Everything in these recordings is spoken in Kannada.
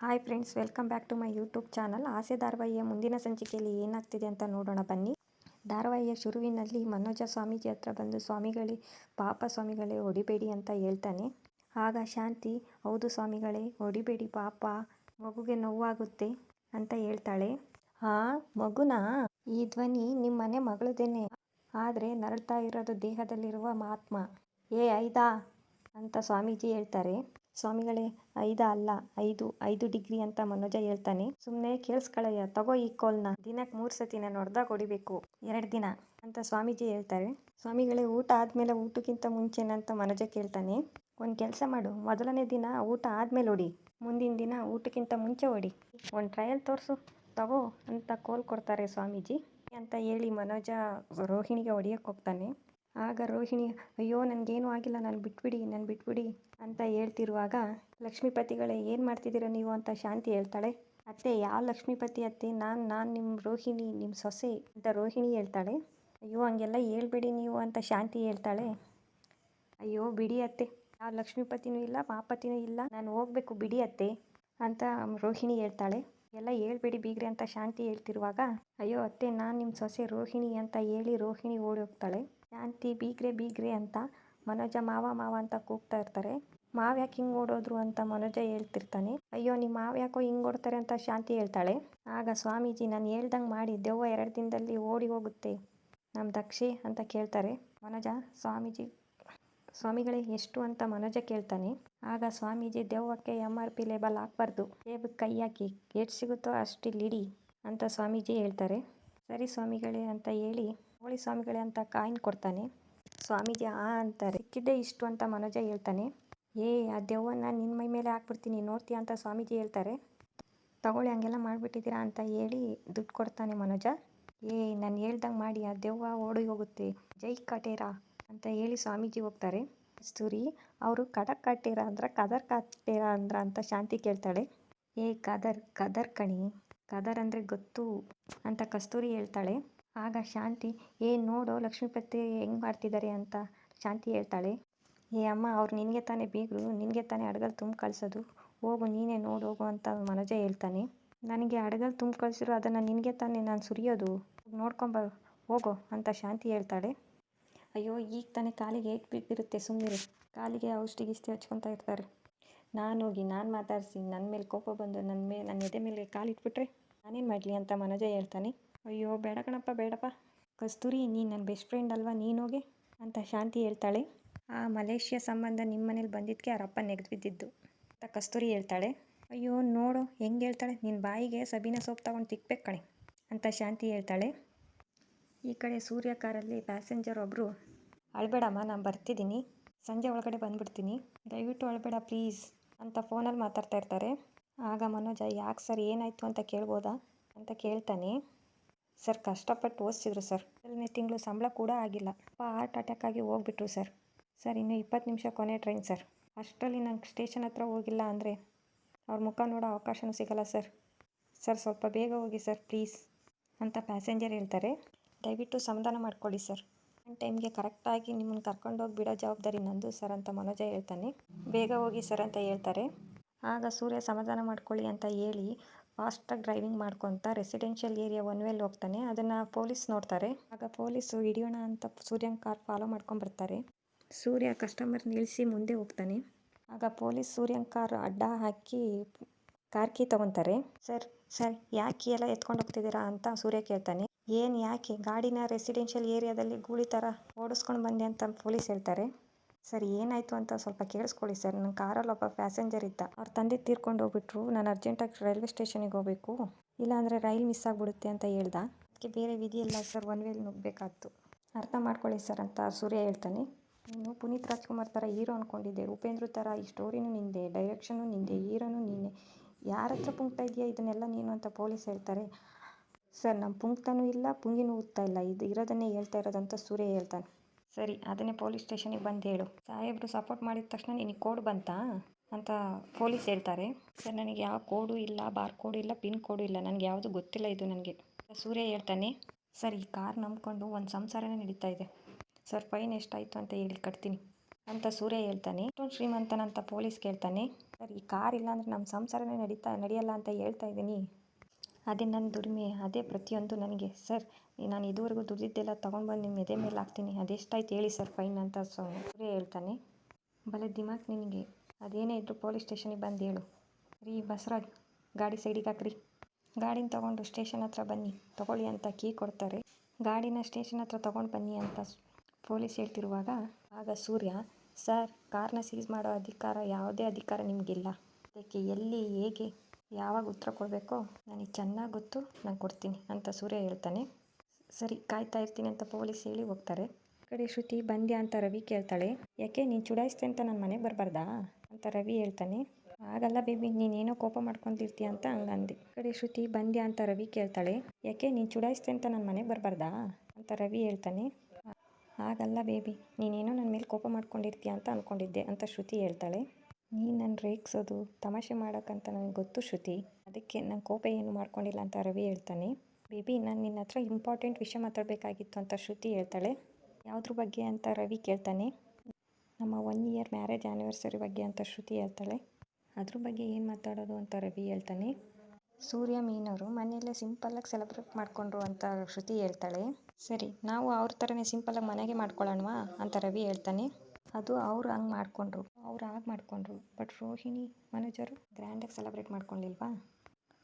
Hi friends welcome back to my YouTube channel ಆಸೆ ಧಾರವಾಹಿಯ ಮುಂದಿನ ಸಂಚಿಕೆಯಲ್ಲಿ ಏನಾಗ್ತಿದೆ ಅಂತ ನೋಡೋಣ, ಬನ್ನಿ. ಧಾರವಾಹಿಯ ಶುರುವಿನಲ್ಲಿ ಮನೋಜ ಸ್ವಾಮೀಜಿ ಹತ್ರ ಬಂದು, ಸ್ವಾಮಿಗಳೇ, ಪಾಪ ಸ್ವಾಮಿಗಳೇ, ಹೊಡಿಬೇಡಿ ಅಂತ ಹೇಳ್ತಾನೆ. ಆಗ ಶಾಂತಿ, ಹೌದು ಸ್ವಾಮಿಗಳೇ, ಹೊಡಿಬೇಡಿ, ಪಾಪ, ಮಗುಗೆ ನೋವಾಗುತ್ತೆ ಅಂತ ಹೇಳ್ತಾಳೆ. ಆ, ಮಗುನ? ಈ ಧ್ವನಿ ನಿಮ್ಮ ಮನೆ ಮಗಳದೇನೆ. ಆದರೆ ನರಳ್ತಾ ಇರೋದು ದೇಹದಲ್ಲಿರುವ ಮಹಾತ್ಮ. ಏ, ಐದಾ? ಅಂತ ಸ್ವಾಮೀಜಿ ಹೇಳ್ತಾರೆ. ಸ್ವಾಮಿಗಳೇ, ಐದ ಅಲ್ಲ, ಐದು ಐದು ಡಿಗ್ರಿ ಅಂತ ಮನೋಜ ಹೇಳ್ತಾನೆ. ಸುಮ್ಮನೆ ಕೇಳಿಸ್ಕೊಳಯ್ಯ, ತಗೋ ಈ ಕೋಲ್ನ. ದಿನಕ್ಕೆ ಮೂರು ಸತಿ ನಾನು ಹೊಡೆದಾಗ ಹೊಡಿಬೇಕು ಎರಡು ದಿನ ಅಂತ ಸ್ವಾಮೀಜಿ ಹೇಳ್ತಾರೆ. ಸ್ವಾಮಿಗಳೇ, ಊಟ ಆದಮೇಲೆ ಊಟಕ್ಕಿಂತ ಮುಂಚೆನಂತ ಮನೋಜ ಕೇಳ್ತಾನೆ. ಒಂದು ಕೆಲಸ ಮಾಡು. ಮೊದಲನೇ ದಿನ ಊಟ ಆದಮೇಲೆ ಹೊಡಿ ಮುಂದಿನ ದಿನ ಊಟಕ್ಕಿಂತ ಮುಂಚೆ ಹೊಡಿ ಒಂದು ಟ್ರಯಲ್ ತೋರಿಸು. ತಗೋ ಅಂತ ಕೋಲ್ ಕೊಡ್ತಾರೆ ಸ್ವಾಮೀಜಿ ಅಂತ ಹೇಳಿ ಮನೋಜ ರೋಹಿಣಿಗೆ ಹೊಡಿಯೋಕ್ಕೆ ಹೋಗ್ತಾನೆ. ಆಗ ರೋಹಿಣಿ, ಅಯ್ಯೋ, ನನಗೇನೂ ಆಗಿಲ್ಲ, ನಾನು ಬಿಟ್ಬಿಡಿ ನಾನು ಬಿಟ್ಬಿಡಿ ಅಂತ ಹೇಳ್ತಿರುವಾಗ ಲಕ್ಷ್ಮೀಪತಿಗಳೇ, ಏನು ಮಾಡ್ತಿದ್ದೀರ ನೀವು? ಅಂತ ಶಾಂತಿ ಹೇಳ್ತಾಳೆ. ಅತ್ತೆ, ಯಾವ ಲಕ್ಷ್ಮೀಪತಿ ಅತ್ತೆ? ನಾನು ನಾನು ನಿಮ್ಮ ರೋಹಿಣಿ ನಿಮ್ಮ ಸೊಸೆ ಅಂತ ರೋಹಿಣಿ ಹೇಳ್ತಾಳೆ. ಅಯ್ಯೋ, ಹಂಗೆಲ್ಲ ಹೇಳ್ಬೇಡಿ ನೀವು ಅಂತ ಶಾಂತಿ ಹೇಳ್ತಾಳೆ. ಅಯ್ಯೋ, ಬಿಡಿ ಅತ್ತೆ, ಯಾವ ಲಕ್ಷ್ಮೀಪತಿನೂ ಇಲ್ಲ ಮಾಪತಿನೂ ಇಲ್ಲ, ನಾನು ಹೋಗ್ಬೇಕು, ಬಿಡಿ ಅತ್ತೆ ಅಂತ ರೋಹಿಣಿ ಹೇಳ್ತಾಳೆ. ಎಲ್ಲ ಹೇಳ್ಬೇಡಿ ಬೀಗ್ರೆ ಅಂತ ಶಾಂತಿ ಹೇಳ್ತಿರುವಾಗ, ಅಯ್ಯೋ, ಅತ್ತೆ, ನಾನು ನಿಮ್ಮ ಸೊಸೆ ರೋಹಿಣಿ ಅಂತ ಹೇಳಿ ರೋಹಿಣಿ ಓಡಿ ಹೋಗ್ತಾಳೆ. ಶಾಂತಿ ಬೀಗ್ರೆ ಬೀಗ್ರೆ ಅಂತ ಮನೋಜ ಮಾವ ಮಾವ ಅಂತ ಕೂಗ್ತಾ ಇರ್ತಾರೆ. ಮಾವ್ ಯಾಕೆ ಹಿಂಗೆ ಓಡೋದ್ರು ಅಂತ ಮನೋಜ ಹೇಳ್ತಿರ್ತಾನೆ. ಅಯ್ಯೋ ನಿಮ್ಮ ಮಾವ ಯಾಕೋ ಹಿಂಗೆ ಓಡ್ತಾರೆ ಅಂತ ಶಾಂತಿ ಹೇಳ್ತಾಳೆ. ಆಗ ಸ್ವಾಮೀಜಿ, ನಾನು ಹೇಳ್ದಂಗೆ ಮಾಡಿ ದೆವ್ವ ಎರಡು ದಿನದಲ್ಲಿ ಓಡಿ ಹೋಗುತ್ತೆ. ನಮ್ಮ ದಕ್ಷಿ ಅಂತ ಕೇಳ್ತಾರೆ. ಮನೋಜ, ಸ್ವಾಮೀಜಿ, ಸ್ವಾಮಿಗಳೇ ಎಷ್ಟು ಅಂತ ಮನೋಜ ಕೇಳ್ತಾನೆ. ಆಗ ಸ್ವಾಮೀಜಿ ದೆವ್ವಕ್ಕೆ ಎಂ ಆರ್ ಪಿ ಲೇಬಲ್ ಹಾಕ್ಬಾರ್ದು. ದೇವಕ್ಕೆ ಕೈ ಹಾಕಿ ಎಷ್ಟು ಸಿಗುತ್ತೋ ಅಷ್ಟಿಲ್ಲಿಡಿ ಅಂತ ಸ್ವಾಮೀಜಿ ಹೇಳ್ತಾರೆ. ಸರಿ ಸ್ವಾಮಿಗಳೇ ಅಂತ ಹೇಳಿ ಹೋಳಿ ಸ್ವಾಮಿಗಳೇ ಅಂತ ಕಾಯಿನ್ ಕೊಡ್ತಾನೆ. ಸ್ವಾಮೀಜಿ ಆ ಅಂತಾರೆ. ಸಿಕ್ಕಿದ್ದೇ ಇಷ್ಟು ಅಂತ ಮನೋಜ ಹೇಳ್ತಾನೆ. ಏ, ಆ ದೆವ್ವನ್ನ ನಿನ್ನ ಮೈ ಮೇಲೆ ಹಾಕ್ಬಿಡ್ತೀನಿ, ನೋಡ್ತೀಯಾ ಅಂತ ಸ್ವಾಮೀಜಿ ಹೇಳ್ತಾರೆ. ತಗೊಳ್ಳಿ, ಹಂಗೆಲ್ಲ ಮಾಡಿಬಿಟ್ಟಿದ್ದೀರಾ ಅಂತ ಹೇಳಿ ದುಡ್ಡು ಕೊಡ್ತಾನೆ ಮನೋಜ. ಏ, ನಾನು ಹೇಳ್ದಂಗೆ ಮಾಡಿ, ಆ ದೆವ್ವ ಓಡಿ ಹೋಗುತ್ತೆ. ಜೈ ಕಟೇರಾ ಅಂತ ಹೇಳಿ ಸ್ವಾಮೀಜಿ ಹೋಗ್ತಾರೆ. ಕಸ್ತೂರಿ ಅವರು ಖಡಕ್ ಕಟ್ಟೀರ ಅಂದ್ರೆ ಕದರ್ ಕಟ್ಟೀರ ಅಂದ್ರ ಅಂತ ಶಾಂತಿ ಕೇಳ್ತಾಳೆ. ಏ, ಕದರ್ ಕದರ್ ಕಣಿ. ಕದರ್ ಅಂದರೆ ಗೊತ್ತು ಅಂತ ಕಸ್ತೂರಿ ಹೇಳ್ತಾಳೆ. ಆಗ ಶಾಂತಿ, ಏ ನೋಡು ಲಕ್ಷ್ಮೀಪತಿ ಹೆಂಗೆ ಮಾಡ್ತಿದ್ದಾರೆ ಅಂತ ಶಾಂತಿ ಹೇಳ್ತಾಳೆ. ಏ ಅಮ್ಮ, ಅವ್ರು ನಿನಗೆ ತಾನೇ ಬೀಗರು, ನಿನಗೆ ತಾನೇ ಅಡ್ಗಲ್ ತುಂಬ ಕಳಿಸೋದು. ಹೋಗು, ನೀನೇ ನೋಡು, ಹೋಗು ಅಂತ ಮನೋಜ ಹೇಳ್ತಾನೆ. ನನಗೆ ಅಡಗಲ್ ತುಂಬ ಕಳಿಸಿರು ಅದನ್ನು ನಿನಗೆ ತಾನೇ ನಾನು ಸುರಿಯೋದು. ನೋಡ್ಕೊಂಬ ಹೋಗೋ ಅಂತ ಶಾಂತಿ ಹೇಳ್ತಾಳೆ. ಅಯ್ಯೋ, ಈಗ ತಾನೇ ಕಾಲಿಗೆ ಏಟ್ ಬಿದ್ದಿರುತ್ತೆ ಸುಮ್ಮನೆ ಕಾಲಿಗೆ ಔಷಧಿ ಗಿಸ್ತಿ ಹಚ್ಕೊತಾ ಇರ್ತಾರೆ. ನಾನು ಹೋಗಿ, ನಾನು ಮಾತಾಡಿಸಿ ನನ್ನ ಮೇಲೆ ಕೋಪ ಬಂದು ನನ್ನ ಮೇಲೆ ನನ್ನ ಎದೆ ಮೇಲೆ ಕಾಲಿಟ್ಬಿಟ್ರೆ ನಾನೇನು ಮಾಡಲಿ ಅಂತ ಮನೋಜ ಹೇಳ್ತಾನೆ. ಅಯ್ಯೋ, ಬೇಡ ಕಣಪ್ಪ, ಬೇಡಪ್ಪ. ಕಸ್ತೂರಿ ನೀನು ನನ್ನ ಬೆಸ್ಟ್ ಫ್ರೆಂಡ್ ಅಲ್ವಾ? ನೀನು ಹೋಗೆ ಅಂತ ಶಾಂತಿ ಹೇಳ್ತಾಳೆ. ಆ ಮಲೇಷ್ಯಾ ಸಂಬಂಧ ನಿಮ್ಮ ಮನೇಲಿ ಬಂದಿದ್ದಕ್ಕೆ ಅವರಪ್ಪ ನೆಗೆದು ಬಿದ್ದಿದ್ದು ಅಂತ ಕಸ್ತೂರಿ ಹೇಳ್ತಾಳೆ. ಅಯ್ಯೋ, ನೋಡು, ಹೆಂಗೆ ಹೇಳ್ತಾಳೆ? ನಿನ್ನ ಬಾಯಿಗೆ ಸಬೀನ ಸೋಪ್ ತಗೊಂಡು ತಿಕ್ಬೇಕು ಕಣೆ ಅಂತ ಶಾಂತಿ ಹೇಳ್ತಾಳೆ. ಈ ಕಡೆ ಸೂರ್ಯ ಕಾರಲ್ಲಿ ಪ್ಯಾಸೆಂಜರ್ ಒಬ್ಬರು ಅಳಬೇಡಮ್ಮ, ನಾನು ಬರ್ತಿದ್ದೀನಿ. ಸಂಜೆ ಒಳಗಡೆ ಬಂದುಬಿಡ್ತೀನಿ. ದಯವಿಟ್ಟು ಅಳಬೇಡ ಪ್ಲೀಸ್ ಅಂತ ಫೋನಲ್ಲಿ ಮಾತಾಡ್ತಾ ಇರ್ತಾರೆ. ಆಗ ಮನೋಜ, ಯಾಕೆ ಸರ್, ಏನಾಯಿತು ಅಂತ ಕೇಳ್ಬೋದಾ? ಅಂತ ಕೇಳ್ತಾನೆ. ಸರ್, ಕಷ್ಟಪಟ್ಟು ಓದಿಸಿದ್ರು ಸರ್. ಮೊದಲನೇ ತಿಂಗಳು ಸಂಬಳ ಕೂಡ ಆಗಿಲ್ಲ. ಅಪ್ಪ ಹಾರ್ಟ್ ಅಟ್ಯಾಕ್ ಆಗಿ ಹೋಗ್ಬಿಟ್ರು ಸರ್. ಸರ್, ಇನ್ನು ಇಪ್ಪತ್ತು ನಿಮಿಷ ಕೊನೆ ಟ್ರೈನ್ ಸರ್. ಅಷ್ಟರಲ್ಲಿ ನಂಗೆ ಸ್ಟೇಷನ್ ಹತ್ರ ಹೋಗಿಲ್ಲ ಅಂದರೆ ಅವ್ರ ಮುಖ ನೋಡೋ ಅವಕಾಶನೂ ಸಿಗಲ್ಲ ಸರ್. ಸರ್, ಸ್ವಲ್ಪ ಬೇಗ ಹೋಗಿ ಸರ್ ಪ್ಲೀಸ್ ಅಂತ ಪ್ಯಾಸೆಂಜರ್ ಹೇಳ್ತಾರೆ. ದಯವಿಟ್ಟು ಸಮಾಧಾನ ಮಾಡ್ಕೊಳ್ಳಿ ಸರ್. ಟೈಮ್ಗೆ ಕರೆಕ್ಟಾಗಿ ನಿಮ್ಮನ್ನು ಕರ್ಕೊಂಡೋಗಿ ಬಿಡೋ ಜವಾಬ್ದಾರಿ ನಂದು ಸರ್ ಅಂತ ಮನೋಜ ಹೇಳ್ತಾನೆ. ಬೇಗ ಹೋಗಿ ಸರ್ ಅಂತ ಹೇಳ್ತಾರೆ. ಆಗ ಸೂರ್ಯ ಸಮಾಧಾನ ಮಾಡ್ಕೊಳ್ಳಿ ಅಂತ ಹೇಳಿ ಫಾಸ್ಟಾಗಿ ಡ್ರೈವಿಂಗ್ ಮಾಡ್ಕೊತ ರೆಸಿಡೆನ್ಷಿಯಲ್ ಏರಿಯಾ ಒನ್ ವೇಲ್ ಹೋಗ್ತಾನೆ. ಅದನ್ನು ಪೊಲೀಸ್ ನೋಡ್ತಾರೆ. ಆಗ ಪೊಲೀಸು ಹಿಡಿಯೋಣ ಅಂತ ಸೂರ್ಯನ ಕಾರ್ ಫಾಲೋ ಮಾಡ್ಕೊಂಬರ್ತಾರೆ ಸೂರ್ಯ ಕಸ್ಟಮರ್ ನಿಲ್ಲಿಸಿ ಮುಂದೆ ಹೋಗ್ತಾನೆ. ಆಗ ಪೊಲೀಸ್ ಸೂರ್ಯನ ಕಾರ್ ಅಡ್ಡ ಹಾಕಿ ಕಾರ್ ಕೀ ತೊಗೊತಾರೆ. ಸರ್ ಸರ್, ಯಾಕೆ ಎಲ್ಲ ಎತ್ಕೊಂಡು ಹೋಗ್ತಿದ್ದೀರಾ? ಅಂತ ಸೂರ್ಯ ಕೇಳ್ತಾನೆ. ಏನು ಯಾಕೆ? ಗಾಡಿನ ರೆಸಿಡೆನ್ಷಿಯಲ್ ಏರಿಯಾದಲ್ಲಿ ಗೂಳಿ ಥರ ಓಡಿಸ್ಕೊಂಡು ಬಂದೆ ಅಂತ ಪೊಲೀಸ್ ಹೇಳ್ತಾರೆ. ಸರ್, ಏನಾಯಿತು ಅಂತ ಸ್ವಲ್ಪ ಕೇಳಿಸ್ಕೊಳ್ಳಿ ಸರ್. ನನ್ನ ಕಾರಲ್ಲಿ ಒಬ್ಬ ಪ್ಯಾಸೆಂಜರ್ ಇದ್ದ. ಅವ್ರ ತಂದೆ ತೀರ್ಕೊಂಡು ಹೋಗ್ಬಿಟ್ರು. ನಾನು ಅರ್ಜೆಂಟಾಗಿ ರೈಲ್ವೆ ಸ್ಟೇಷನಿಗೆ ಹೋಗಬೇಕು. ಇಲ್ಲಾಂದರೆ ರೈಲ್ ಮಿಸ್ ಆಗಿಬಿಡುತ್ತೆ ಅಂತ ಹೇಳ್ದ. ಅದಕ್ಕೆ ಬೇರೆ ವಿಧಿ ಇಲ್ಲ ಸರ್. ಒನ್ ವೇಲಿ ನುಗ್ಗಬೇಕಾಯ್ತು ಅರ್ಥ ಮಾಡ್ಕೊಳ್ಳಿ ಸರ್ ಅಂತ ಸೂರ್ಯ ಹೇಳ್ತಾನೆ. ನೀನು ಪುನೀತ್ ರಾಜ್ಕುಮಾರ್ ಥರ ಹೀರೋ ಅಂದ್ಕೊಂಡಿದ್ದೆ ಉಪೇಂದ್ರ ಥರ ಈ ಸ್ಟೋರಿನೂ ನಿಂದೆ ಡೈರೆಕ್ಷನು ನಿಂದೆ, ಹೀರೋನು ನೀನೆ ಯಾರ ಹತ್ರ ಪುಂಕ್ತಾ ಇದೆಯಾ ಇದನ್ನೆಲ್ಲ ನೀನು ಅಂತ ಪೊಲೀಸ್ ಹೇಳ್ತಾರೆ. ಸರ್ ನಮ್ಮ ಪುಂಕ್ತನೂ ಇಲ್ಲ, ಪುಂಗಿನೂ ಊದ್ತಾ ಇಲ್ಲ. ಇದು ಇರೋದನ್ನೇ ಹೇಳ್ತಾ ಇರೋದಂತ ಸೂರ್ಯ ಹೇಳ್ತಾನೆ. ಸರಿ, ಅದನ್ನೇ ಪೊಲೀಸ್ ಸ್ಟೇಷನಿಗೆ ಬಂದು ಹೇಳು. ಸಾಹೇಬರು ಸಪೋರ್ಟ್ ಮಾಡಿದ ತಕ್ಷಣ ನಿನಗೆ ಕೋಡ್ ಬಂತಾ? ಅಂತ ಪೊಲೀಸ್ ಹೇಳ್ತಾರೆ. ಸರ್, ನನಗೆ ಯಾವ ಕೋಡು ಇಲ್ಲ, ಬಾರ್ ಕೋಡ್ ಇಲ್ಲ, ಪಿನ್ ಕೋಡು ಇಲ್ಲ, ನನಗೆ ಯಾವುದು ಗೊತ್ತಿಲ್ಲ ಇದು ನನಗೆ. ಸೂರ್ಯ ಹೇಳ್ತಾನೆ, ಸರ್, ಈ ಕಾರ್ ನಂಬ್ಕೊಂಡು ಒಂದು ಸಂಸಾರನೇ ನಡೀತಾ ಇದೆ. ಸರ್, ಫೈನ್ ಎಷ್ಟಾಯಿತು ಅಂತ ಹೇಳಿ ಕಟ್ತೀನಿ. ಅಂತ ಸೂರ್ಯ ಹೇಳ್ತಾನೆ. ಇಷ್ಟೊಂದು ಶ್ರೀಮಂತನಂತ ಪೊಲೀಸ್ ಕೇಳ್ತಾನೆ, ಸರ್, ಈ ಕಾರ್ ಇಲ್ಲ ಅಂದರೆ ನಮ್ಮ ಸಂಸಾರನೇ ನಡೀತಾ, ನಡೆಯಲ್ಲ ಅಂತ ಹೇಳ್ತಾ ಇದ್ದೀನಿ. ಅದೇ ನನ್ನ ದುಡಿಮೆ, ಅದೇ ಪ್ರತಿಯೊಂದು ನನಗೆ. ಸರ್ ನಾನು ಇದುವರೆಗೂ ದುಡ್ದಿದ್ದೆಲ್ಲ ತೊಗೊಂಡು ಬಂದು ನಿಮ್ಮ ಎದೆ ಮೇಲೆ ಹಾಕ್ತೀನಿ. ಅದೆಷ್ಟಾಯ್ತು ಹೇಳಿ ಸರ್ ಫೈನ್ ಅಂತ ಸೊ, ಸೂರ್ಯ ಹೇಳ್ತಾನೆ. ಬಲೆ ದಿಮಾಕ್ ನಿನಗೆ. ಅದೇನೇ ಇದ್ದರೂ ಪೊಲೀಸ್ ಸ್ಟೇಷನಿಗೆ ಬಂದು ಹೇಳು. ರೀ ಬಸರಾಜ್ ಗಾಡಿ ಸೈಡಿಗೆ ಹಾಕ್ರಿ. ಗಾಡಿನ ತೊಗೊಂಡು ಸ್ಟೇಷನ್ ಹತ್ರ ಬನ್ನಿ. ತೊಗೊಳ್ಳಿ ಅಂತ ಕೀ ಕೊಡ್ತಾರೆ. ಗಾಡಿನ ಸ್ಟೇಷನ್ ಹತ್ರ ತೊಗೊಂಡು ಬನ್ನಿ ಅಂತ ಪೊಲೀಸ್ ಹೇಳ್ತಿರುವಾಗ, ಆಗ ಸೂರ್ಯ, ಸರ್, ಕಾರ್ನ ಸೀಸ್ ಮಾಡೋ ಅಧಿಕಾರ, ಯಾವುದೇ ಅಧಿಕಾರ ನಿಮಗಿಲ್ಲ. ಅದಕ್ಕೆ ಎಲ್ಲಿ, ಹೇಗೆ, ಯಾವಾಗ ಉತ್ತರ ಕೊಡಬೇಕೋ, ನನಗೆ ಚೆನ್ನಾಗಿ ಗೊತ್ತು, ನಾನು ಕೊಡ್ತೀನಿ ಅಂತ ಸೂರ್ಯ ಹೇಳ್ತಾನೆ. ಸರಿ, ಕಾಯ್ತಾ ಇರ್ತೀನಿ ಅಂತ ಪೊಲೀಸ್ ಹೇಳಿ ಹೋಗ್ತಾರೆ. ಕಡೆ ಶ್ರುತಿ, ಬಂದ್ಯಾ ಅಂತ ರವಿ ಕೇಳ್ತಾಳೆ. ಯಾಕೆ, ನೀನು ಚುಡಾಯಿಸ್ತೆ ಅಂತ ನನ್ನ ಮನೆಗೆ ಬರಬಾರ್ದಾ? ಅಂತ ರವಿ ಹೇಳ್ತಾನೆ. ಆಗಲ್ಲ ಬೇಬಿ ನೀನೇನೋ ಕೋಪ ಮಾಡ್ಕೊಂಡಿರ್ತೀಯ ಅಂತ ಹಂಗಂದೆ. ಈ ಕಡೆ ಶ್ರುತಿ, ಬಂದ್ಯಾ ಅಂತ ರವಿ ಕೇಳ್ತಾಳೆ. ಯಾಕೆ, ನೀನು ಚುಡಾಯಿಸ್ತೆ ಅಂತ ನನ್ನ ಮನೆಗೆ ಬರಬಾರ್ದಾ? ಅಂತ ರವಿ ಹೇಳ್ತಾನೆ. ಆಗಲ್ಲ ಬೇಬಿ ನೀನೇನೋ ನನ್ನ ಮೇಲೆ ಕೋಪ ಮಾಡ್ಕೊಂಡಿರ್ತೀಯ ಅಂತ ಅಂದ್ಕೊಂಡಿದ್ದೆ ಅಂತ ಶ್ರುತಿ ಹೇಳ್ತಾಳೆ. ನೀನು ನನ್ನ ರೇಗಿಸೋದು, ತಮಾಷೆ ಮಾಡೋಕ್ಕಂತ ನನಗೆ ಗೊತ್ತು ಶ್ರುತಿ, ಅದಕ್ಕೆ ನಾನು ಕೋಪ ಏನು ಮಾಡ್ಕೊಂಡಿಲ್ಲ, ಅಂತ ರವಿ ಹೇಳ್ತಾನೆ. ಬೇಬಿ, ನಾನು ನಿನ್ನ ಹತ್ರ ಇಂಪಾರ್ಟೆಂಟ್ ವಿಷಯ ಮಾತಾಡಬೇಕಾಗಿತ್ತು ಅಂತ ಶ್ರುತಿ ಹೇಳ್ತಾಳೆ. ಯಾವುದ್ರ ಬಗ್ಗೆ ಅಂತ ರವಿ ಕೇಳ್ತಾನೆ. ನಮ್ಮ ಒನ್ ಇಯರ್ ಮ್ಯಾರೇಜ್ ಆ್ಯನಿವರ್ಸರಿ ಬಗ್ಗೆ ಅಂತ ಶ್ರುತಿ ಹೇಳ್ತಾಳೆ. ಅದ್ರ ಬಗ್ಗೆ ಏನು ಮಾತಾಡೋದು ಅಂತ ರವಿ ಹೇಳ್ತಾನೆ. ಸೂರ್ಯ ಮೀನವರು ಮನೆಯಲ್ಲೇ ಸಿಂಪಲ್ಲಾಗಿ ಸೆಲೆಬ್ರೇಟ್ ಮಾಡಿಕೊಂಡ್ರು ಅಂತ ಶ್ರುತಿ ಹೇಳ್ತಾಳೆ. ಸರಿ, ನಾವು ಅವ್ರ ಥರನೇ ಸಿಂಪಲ್ಲಾಗಿ ಮನೆಗೆ ಮಾಡ್ಕೊಳ್ಳೋಣವಾ ಅಂತ ರವಿ ಹೇಳ್ತಾನೆ. ಅದು ಅವ್ರು ಹಂಗೆ ಮಾಡಿಕೊಂಡ್ರು. ಅವ್ರು ಹಾಗೆ ಮಾಡಿಕೊಂಡ್ರು. ಬಟ್ ರೋಹಿಣಿ ಮನೋಜರು ಗ್ರ್ಯಾಂಡಾಗಿ ಸೆಲೆಬ್ರೇಟ್ ಮಾಡ್ಕೊಳ್ಳಿಲ್ವಾ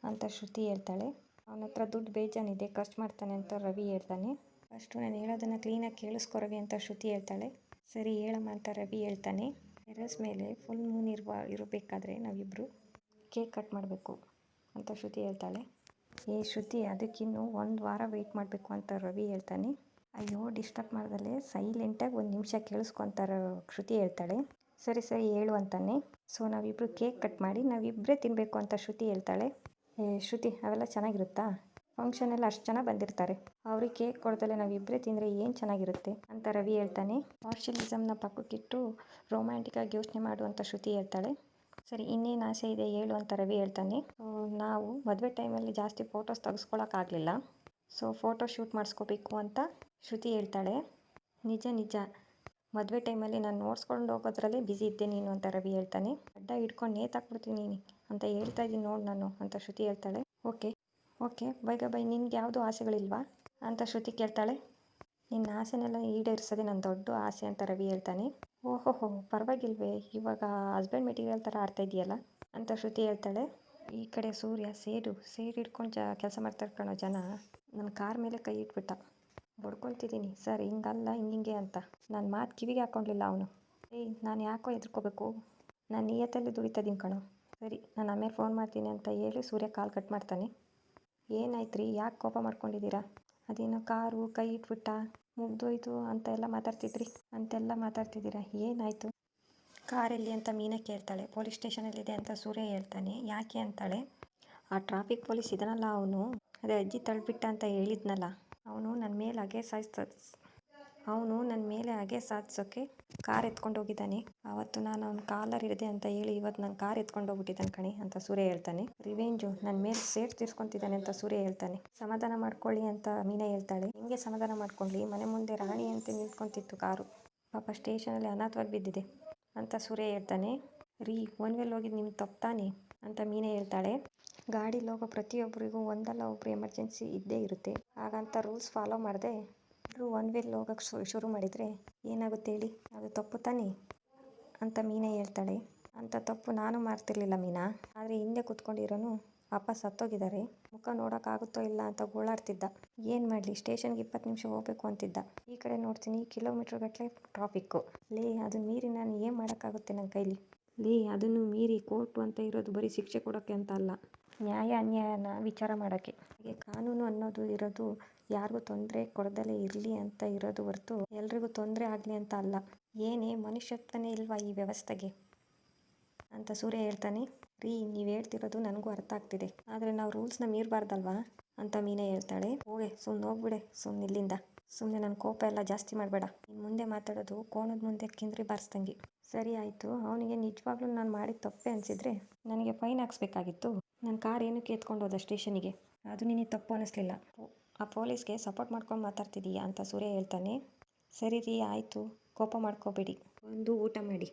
ಅಂತ ಶ್ರುತಿ ಹೇಳ್ತಾಳೆ. ಅವನ ಹತ್ರ ದುಡ್ಡು ಬೇಜಾನಿದೆ, ಖರ್ಚು ಮಾಡ್ತಾನೆ ಅಂತ ರವಿ ಹೇಳ್ತಾನೆ. ಫಸ್ಟು ನಾನು ಹೇಳೋದನ್ನು ಕ್ಲೀನಾಗಿ ಕೇಳಿಸ್ಕೊ ರವಿ ಅಂತ ಶ್ರುತಿ ಹೇಳ್ತಾಳೆ. ಸರಿ, ಹೇಳಮ್ಮ ಅಂತ ರವಿ ಹೇಳ್ತಾನೆ. ಟೆರೆಸ್ ಮೇಲೆ ಫುಲ್ ಮೂನ್ ಇರುವ, ಇರಬೇಕಾದ್ರೆ ನಾವಿಬ್ಬರು ಕೇಕ್ ಕಟ್ ಮಾಡಬೇಕು ಅಂತ ಶ್ರುತಿ ಹೇಳ್ತಾಳೆ. ಏ ಶ್ರುತಿ, ಅದಕ್ಕಿನ್ನು ಒಂದು ವಾರ ವೆಯ್ಟ್ ಮಾಡಬೇಕು ಅಂತ ರವಿ ಹೇಳ್ತಾನೆ. ಅಯ್ಯೋ ಡಿಸ್ಟರ್ಬ್ ಮಾಡ್ದಲ್ಲೇ ಸೈಲೆಂಟಾಗಿ ಒಂದು ನಿಮಿಷ ಕೇಳಿಸ್ಕೊಂತಾರ ಶ್ರುತಿ ಹೇಳ್ತಾಳೆ. ಸರಿ ಸರಿ, ಹೇಳು ಅಂತಾನೆ. ಸೊ ನಾವಿಬ್ಬರು ಕೇಕ್ ಕಟ್ ಮಾಡಿ ನಾವಿಬ್ಬರೇ ತಿನ್ನಬೇಕು ಅಂತ ಶ್ರುತಿ ಹೇಳ್ತಾಳೆ. ಶ್ರುತಿ, ಅವೆಲ್ಲ ಚೆನ್ನಾಗಿರುತ್ತಾ? ಫಂಕ್ಷನೆಲ್ಲ ಅಷ್ಟು ಜನ ಬಂದಿರ್ತಾರೆ. ಅವ್ರಿಗೆ ಕೇಕ್ ಕೊಡ್ದಲೆ ನಾವಿಬ್ಬರೇ ತಿಂದರೆ ಏನು ಚೆನ್ನಾಗಿರುತ್ತೆ ಅಂತ ರವಿ ಹೇಳ್ತಾನೆ. ಪಾರ್ಷಲಿಸಮ್ನ ಪಕ್ಕಕ್ಕಿಟ್ಟು ರೊಮ್ಯಾಂಟಿಕ್ಕಾಗಿ ಯೋಚನೆ ಮಾಡುವಂಥ ಶ್ರುತಿ ಹೇಳ್ತಾಳೆ. ಸರಿ, ಇನ್ನೇನು ಆಸೆ ಇದೆ ಹೇಳು ಅಂತ ರವಿ ಹೇಳ್ತಾನೆ. ನಾವು ಮದುವೆ ಟೈಮಲ್ಲಿ ಜಾಸ್ತಿ ಫೋಟೋಸ್ ತೆಗೆಸ್ಕೊಳಕ್ಕಾಗಲಿಲ್ಲ ಸೊ ಫೋಟೋ ಶೂಟ್ ಮಾಡಿಸ್ಕೋಬೇಕು ಅಂತ ಶ್ರುತಿ ಹೇಳ್ತಾಳೆ. ನಿಜ ನಿಜ. ಮದುವೆ ಟೈಮಲ್ಲಿ ನಾನು ನೋಡ್ಸ್ಕೊಂಡು ಹೋಗೋದ್ರಲ್ಲೇ ಬ್ಯುಸಿ ಇದ್ದೆ ನೀನು ಅಂತ ರವಿ ಹೇಳ್ತಾನೆ. ಅಡ್ಡ ಹಿಡ್ಕೊಂಡು ನೇತಾಕ್ಬಿಡ್ತೀನಿ ನೀನು. ಅಂತ ಹೇಳ್ತಾ ಇದ್ದೀನಿ ನೋಡಿ ನಾನು ಅಂತ ಶ್ರುತಿ ಹೇಳ್ತಾಳೆ. ಓಕೆ ಓಕೆ ಬೈಗ ಬೈ ನಿನ್ಗೆ ಯಾವುದೂ ಆಸೆಗಳಿಲ್ವಾ? ಅಂತ ಶ್ರುತಿ ಕೇಳ್ತಾಳೆ. ನಿನ್ನ ಆಸೆನೆಲ್ಲ ಈಡೇರಿಸೋದೇ ನನ್ನ ದೊಡ್ಡ ಆಸೆ ಅಂತ ರವಿ ಹೇಳ್ತಾನೆ. ಓಹೋಹೋ, ಪರವಾಗಿಲ್ವೇ, ಇವಾಗ ಹಸ್ಬೆಂಡ್ ಮೆಟೀರಿಯಲ್ ಥರ ಆಡ್ತಾ ಇದೆಯಲ್ಲ ಅಂತ ಶ್ರುತಿ ಹೇಳ್ತಾಳೆ. ಈ ಕಡೆ ಸೂರ್ಯ, ಸೇಡು ಸೇರು ಹಿಡ್ಕೊಂಡು ಜ, ಕೆಲಸ ಮಾಡ್ತಾ ಕಣೋ ಜನ. ನನ್ನ ಕಾರ್ ಮೇಲೆ ಕೈ ಇಟ್ಬಿಟ್ಟ. ಬಡ್ಕೊತಿದ್ದೀನಿ. ಸರ್, ಹಿಂಗಲ್ಲ, ಹಿಂಗಿಂಗೆ ಅಂತ. ನನ್ನ ಮಾತು ಕಿವಿಗೆ ಹಾಕ್ಕೊಂಡಿಲ್ಲ ಅವನು. ಏಯ್, ನಾನು ಯಾಕೋ ಹೆದರ್ಕೋಬೇಕು? ನಾನು ನಿಯತ್ತಲ್ಲಿ ದುಡಿತದೀನಿ ಕಣೋ. ಸರಿ, ನಾನು ಆಮೇಲೆ ಫೋನ್ ಮಾಡ್ತೀನಿ ಅಂತ ಹೇಳಿ ಸೂರ್ಯ ಕಾಲ್ ಕಟ್ ಮಾಡ್ತಾನೆ. ಏನಾಯ್ತು ರೀ ಯಾಕೆ ಕೋಪ ಮಾಡ್ಕೊಂಡಿದ್ದೀರಾ? ಅದೇನೋ ಕಾರು, ಕೈ ಇಟ್ಬಿಟ್ಟ, ಮುಗ್ದೋಯ್ತು ಅಂತ ಎಲ್ಲ ಮಾತಾಡ್ತಿದ್ರಿ, ಅಂತೆಲ್ಲ ಮಾತಾಡ್ತಿದ್ದೀರಾ? ಏನಾಯಿತು? ಕಾರಲ್ಲಿ ಅಂತ ಮೀನಾ ಕೇಳ್ತಾಳೆ. ಪೊಲೀಸ್ ಸ್ಟೇಷನಲ್ಲಿದೆ ಅಂತ ಸೂರ್ಯ ಹೇಳ್ತಾನೆ. ಯಾಕೆ ಅಂತಾಳೆ? ಆ ಟ್ರಾಫಿಕ್ ಪೊಲೀಸ್ ಇದನಲ್ಲ ಅವನು. ಅದೇ ಅಜ್ಜಿ ತಳ್ಬಿಟ್ಟ ಅಂತ ಹೇಳಿದ್ನಲ್ಲ. ಅವನು ನನ್ನ ಮೇಲೆ ಹಾಗೆ ಸಾಯಿಸ್ತ ಅವನು ನನ್ನ ಮೇಲೆ ಹಾಗೆ ಸಾಧಿಸೋಕ್ಕೆ ಕಾರ್ ಎತ್ಕೊಂಡು ಹೋಗಿದ್ದಾನೆ. ಅವತ್ತು ನಾನು ಅವ್ನ ಕಾಲರ್ ಹಿಡಿದೆ ಅಂತ ಹೇಳಿ ಇವತ್ತು ನಾನು ಕಾರ್ ಎತ್ಕೊಂಡು ಹೋಗ್ಬಿಟ್ಟಿದ್ದಾನೆ ಕಣಿ ಅಂತ ಸೂರ್ಯ ಹೇಳ್ತಾನೆ. ರಿವೆಂಜು ನನ್ನ ಮೇಲೆ ಸೇಟ್ ತೀರ್ಸ್ಕೊತಿದ್ದಾನೆ ಅಂತ ಸೂರ್ಯ ಹೇಳ್ತಾನೆ. ಸಮಾಧಾನ ಮಾಡ್ಕೊಳ್ಳಿ ಅಂತ ಮೀನಾ ಹೇಳ್ತಾಳೆ. ಹಿಂಗೆ ಸಮಾಧಾನ ಮಾಡ್ಕೊಳ್ಳಿ? ಮನೆ ಮುಂದೆ ರಾಣಿ ಅಂತ ನಿಂತ್ಕೊಂತಿತ್ತು ಕಾರು. ಪಾಪ ಸ್ಟೇಷನಲ್ಲಿ ಅನಾಥವಾಗಿ ಬಿದ್ದಿದೆ ಅಂತ ಸೂರ್ಯ ಹೇಳ್ತಾನೆ. ರೀ, ಒನ್ ವೇಲ್ ಹೋಗಿದ್ದು ನಿಮ್ಗೆ ತಪ್ತಾನೆ ಅಂತ ಮೀನೇ ಹೇಳ್ತಾಳೆ. ಗಾಡಿಲಿ ಹೋಗೋ ಪ್ರತಿಯೊಬ್ಬರಿಗೂ ಒಂದಲ್ಲ ಒಬ್ಬರು ಎಮರ್ಜೆನ್ಸಿ ಇದ್ದೇ ಇರುತ್ತೆ. ಹಾಗಂತ ರೂಲ್ಸ್ ಫಾಲೋ ಮಾಡದೆ ಎಲ್ಲರೂ ಒನ್ ವೇಲ್ ಹೋಗೋಕ್ಕೆ ಶುರು ಮಾಡಿದರೆ ಏನಾಗುತ್ತೆ ಹೇಳಿ? ಅದು ತಪ್ಪು ತಾನೇ? ಅಂತ ಮೀನಾ ಹೇಳ್ತಾಳೆ. ಅಂಥ ತಪ್ಪು ನಾನು ಮಾಡ್ತಿರ್ಲಿಲ್ಲ ಮೀನಾ. ಆದರೆ ಹಿಂದೆ ಕೂತ್ಕೊಂಡಿರೋನು ಪಾಪ ಸತ್ತೋಗಿದ್ದಾರೆ. ಮುಖ ನೋಡೋಕ್ಕಾಗುತ್ತೋ ಇಲ್ಲ ಅಂತ ಗೋಳಾಡ್ತಿದ್ದ. ಏನು ಮಾಡಲಿ? ಸ್ಟೇಷನ್ಗೆ ಇಪ್ಪತ್ತು ನಿಮಿಷ ಹೋಗಬೇಕು ಅಂತಿದ್ದ. ಈ ಕಡೆ ನೋಡ್ತೀನಿ ಕಿಲೋಮೀಟ್ರ್ ಗಟ್ಟಲೆ ಟ್ರಾಫಿಕ್ಕು ಲೇ ಅದನ್ನ ಮೀರಿ ನಾನು ಏನು ಮಾಡೋಕ್ಕಾಗುತ್ತೆ ನನ್ನ ಕೈಲಿ? ಲೇ, ಅದನ್ನು ಮೀರಿ ಕೋರ್ಟು ಅಂತ ಇರೋದು ಬರೀ ಶಿಕ್ಷೆ ಕೊಡೋಕ್ಕೆ ಅಂತ ಅಲ್ಲ. ನ್ಯಾಯ ಅನ್ಯಾಯನ ವಿಚಾರ ಮಾಡೋಕ್ಕೆ. ಹಾಗೆ ಕಾನೂನು ಅನ್ನೋದು ಇರೋದು ಯಾರಿಗೂ ತೊಂದರೆ ಕೊಡದಲೇ ಇರಲಿ ಅಂತ ಇರೋದು ಹೊರತು ಎಲ್ರಿಗೂ ತೊಂದರೆ ಆಗಲಿ ಅಂತ ಅಲ್ಲ. ಏನೇ ಮನುಷ್ಯತ್ವನೇ ಇಲ್ವಾ ಈ ವ್ಯವಸ್ಥೆಗೆ? ಅಂತ ಸೂರ್ಯ ಹೇಳ್ತಾನೆ. ರೀ, ನೀವು ಹೇಳ್ತಿರೋದು ನನಗೂ ಅರ್ಥ ಆಗ್ತಿದೆ. ಆದರೆ ನಾವು ರೂಲ್ಸ್ನ ಮೀರಬಾರ್ದಲ್ವಾ? ಅಂತ ಮೀನೇ ಹೇಳ್ತಾಳೆ. ಹೋಗೆ ಸುಮ್ಮನೆ ಹೋಗ್ಬಿಡೆ ಸುಮ್ಮನೆ ಇಲ್ಲಿಂದ. ಸುಮ್ಮನೆ ನನ್ನ ಕೋಪ ಎಲ್ಲ ಜಾಸ್ತಿ ಮಾಡಬೇಡ. ಇನ್ನು ಮುಂದೆ ಮಾತಾಡೋದು ಕೋಣದ ಮುಂದೆ ಕಿಂದ್ರಿ ಬಾರಿಸ್ದಂಗೆ. ಸರಿ ಆಯಿತು, ಅವನಿಗೆ ನಿಜವಾಗ್ಲೂ ನಾನು ಮಾಡಿದ ತಪ್ಪೆ ಅನಿಸಿದ್ರೆ ನನಗೆ ಫೈನ್ ಹಾಕ್ಸ್ಬೇಕಾಗಿತ್ತು. ನನ್ನ ಕಾರ್ ಏನಕ್ಕೆ ಎತ್ಕೊಂಡು ಹೋದ ಸ್ಟೇಷನಿಗೆ ಅದು ನಿನಗೆ ತಪ್ಪು ಅನ್ನಿಸ್ಲಿಲ್ಲ ಆ ಪೊಲೀಸ್ಗೆ ಸಪೋರ್ಟ್ ಮಾಡ್ಕೊಂಡು ಮಾತಾಡ್ತಿದ್ದೀಯಾ ಅಂತ ಸೂರ್ಯ ಹೇಳ್ತಾನೆ. ಸರಿ ರೀ, ಆಯಿತು. ಕೋಪ ಮಾಡ್ಕೋಬೇಡಿ. ಒಂದು ಊಟ ಮಾಡಿ.